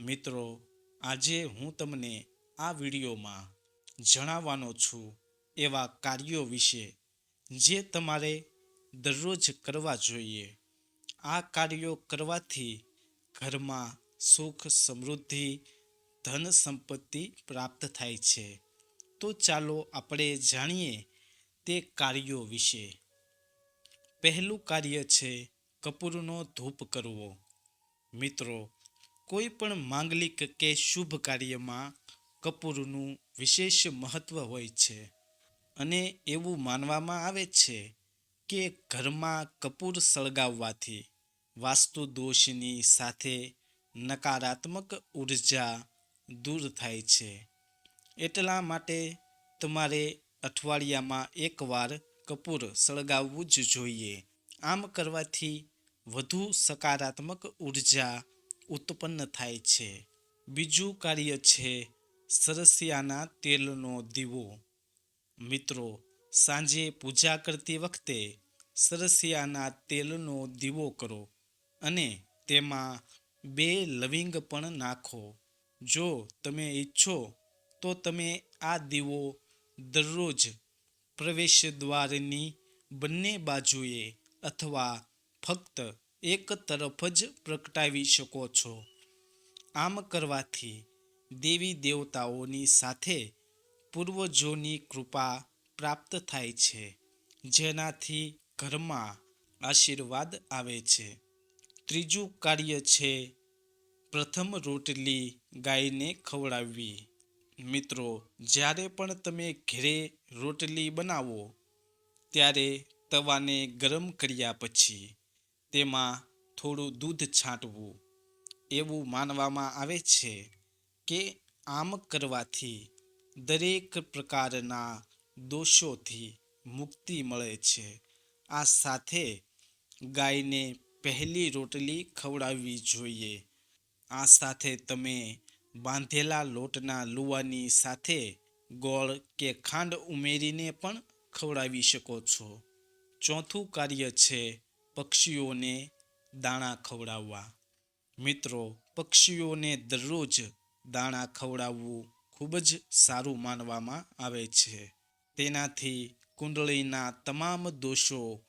મિત્રો, આજે હું તમને આ વિડીયોમાં જણાવવાનો છું એવા કાર્યો વિશે જે તમારે દરરોજ કરવા જોઈએ. આ કાર્યો કરવાથી ઘરમાં સુખ સમૃદ્ધિ, ધન સંપત્તિ પ્રાપ્ત થાય છે. તો ચાલો આપણે જાણીએ તે કાર્યો વિશે. પહેલું કાર્ય છે કપૂરનો ધૂપ કરવો. મિત્રો કોઈ પણ માંગલિક કે શુભ કાર્યમાં કપૂરનું વિશેષ મહત્વ હોય છે. અને એવું માનવામાં આવે છે કે ઘરમાં કપૂર સળગાવવાથી વાસ્તુ દોષની સાથે નકારાત્મક ઊર્જા દૂર થાય છે. એટલા માટે તમારે અઠવાડિયામાં એકવાર કપૂર સળગાવવું જ જોઈએ. આમ કરવાથી વધુ સકારાત્મક ઊર્જા ઉત્પન્ન થાય છે. બીજું કાર્ય છે સરસિયાના તેલનો દીવો. મિત્રો, સાંજે પૂજા કરતી વખતે સરસિયાના તેલનો દીવો કરો અને તેમાં બે લવિંગ પણ નાખો. જો તમે ઈચ્છો તો તમે આ દીવો દરરોજ પ્રવેશ દ્વારની બંને બાજુએ અથવા ફક્ત એક તરફ જ પ્રગટાવી શકો છો. આમ કરવાથી દેવી દેવતાઓની સાથે પૂર્વજોની કૃપા પ્રાપ્ત થાય છે, જેનાથી ઘરમાં આશીર્વાદ આવે છે. ત્રીજું કાર્ય છે પ્રથમ રોટલી ગાયને ખવડાવવી. મિત્રો, જ્યારે પણ તમે ઘરે રોટલી બનાવો, ત્યારે તવાને ગરમ કર્યા પછી તેમાં થોડું દૂધ છાંટવું. એવું માનવામાં આવે છે કે આમ કરવાથી દરેક પ્રકારના દોષોથી મુક્તિ મળે છે. આ સાથે ગાયને પહેલી રોટલી ખવડાવવી જોઈએ. આ સાથે તમે બાંધેલા લોટના લુવાની સાથે ગોળ કે ખાંડ ઉમેરીને પણ ખવડાવી શકો છો. ચોથું કાર્ય છે પક્ષીઓને દાણા ખવડાવવા. મિત્રો, પક્ષીઓને દરરોજ દાણા ખવડાવવું ખૂબ જ સારું માનવામાં આવે છે. તેનાથી કુંડળીના તમામ દોષો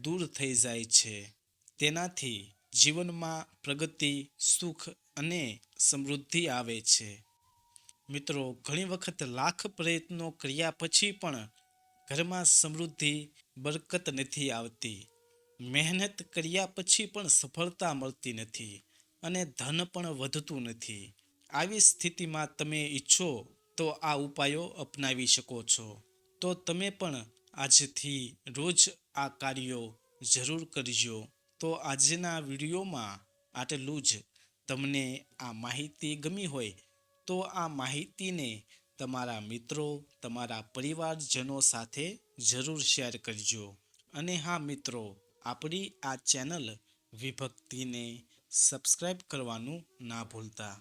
દૂર થઈ જાય છે. તેનાથી જીવનમાં પ્રગતિ, સુખ અને સમૃદ્ધિ આવે છે. મિત્રો, ઘણી વખત લાખ પ્રયત્નો કર્યા પછી પણ ઘરમાં સમૃદ્ધિ બરકત નથી આવતી. મહેનત કર્યા પછી પણ સફળતા મળતી નથી અને ધન પણ વધતું નથી. આવી સ્થિતિમાં તમે ઈચ્છો તો આ ઉપાયો અપનાવી શકો છો. તો તમે પણ આજથી રોજ આ કાર્યો જરૂર કરજો. તો આજના વિડીયોમાં આટલું જ. તમને આ માહિતી ગમી હોય તો આ માહિતીને તમારા મિત્રો, તમારા પરિવારજનો સાથે જરૂર શેર કરજો. અને હા મિત્રો આપણી આ ચેનલ વિભક્તિને સબસ્ક્રાઈબ કરવાનું ના ભૂલતા.